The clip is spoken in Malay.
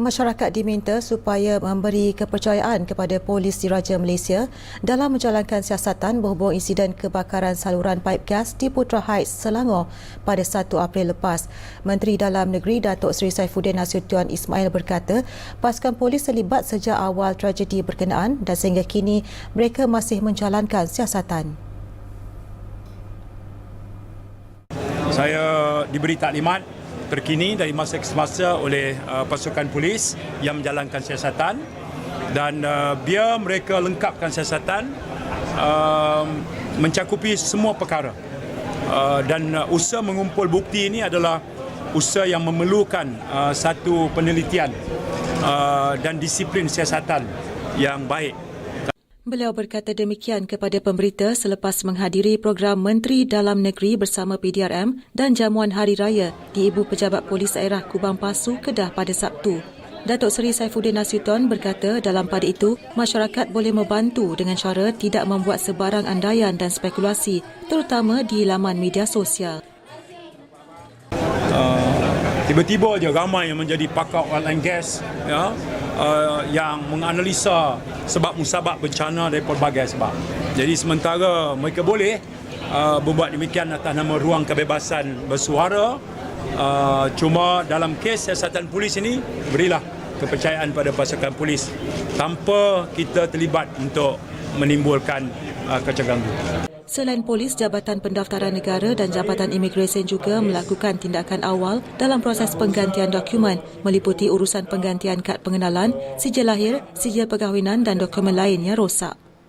Masyarakat diminta supaya memberi kepercayaan kepada Polis Diraja Malaysia dalam menjalankan siasatan berhubung insiden kebakaran saluran paip gas di Putra Heights, Selangor pada 1 April lepas. Menteri Dalam Negeri Datuk Seri Saifuddin Nasution Ismail berkata, pasukan polis terlibat sejak awal tragedi berkenaan dan sehingga kini mereka masih menjalankan siasatan. Saya diberi taklimat terkini dari masa ke semasa oleh uh, pasukan polis yang menjalankan siasatan. Dan uh, biar mereka lengkapkan siasatan uh, mencakupi semua perkara. Uh, dan uh, usaha mengumpul bukti ini adalah usaha yang memerlukan uh, satu penelitian uh, dan disiplin siasatan yang baik Beliau berkata demikian kepada pemberita selepas menghadiri program Menteri Dalam Negeri bersama PDRM dan jamuan Hari Raya di Ibu Pejabat Polis Daerah Kubang Pasu, Kedah pada Sabtu. Datuk Seri Saifuddin Nasution berkata dalam pada itu, masyarakat boleh membantu dengan cara tidak membuat sebarang andaian dan spekulasi, terutama di laman media sosial. Tiba-tiba je ramai yang menjadi pakar oil and gas ya, uh, yang menganalisa sebab musabab bencana dari pelbagai sebab. Jadi sementara mereka boleh uh, berbuat demikian atas nama ruang kebebasan bersuara, uh, cuma dalam kes siasatan polis ini berilah kepercayaan pada pasukan polis tanpa kita terlibat untuk menimbulkan uh, keceganggu. Selain polis, Jabatan Pendaftaran Negara dan Jabatan Imigresen juga melakukan tindakan awal dalam proses penggantian dokumen meliputi urusan penggantian kad pengenalan, sijil lahir, sijil perkahwinan dan dokumen lain yang rosak.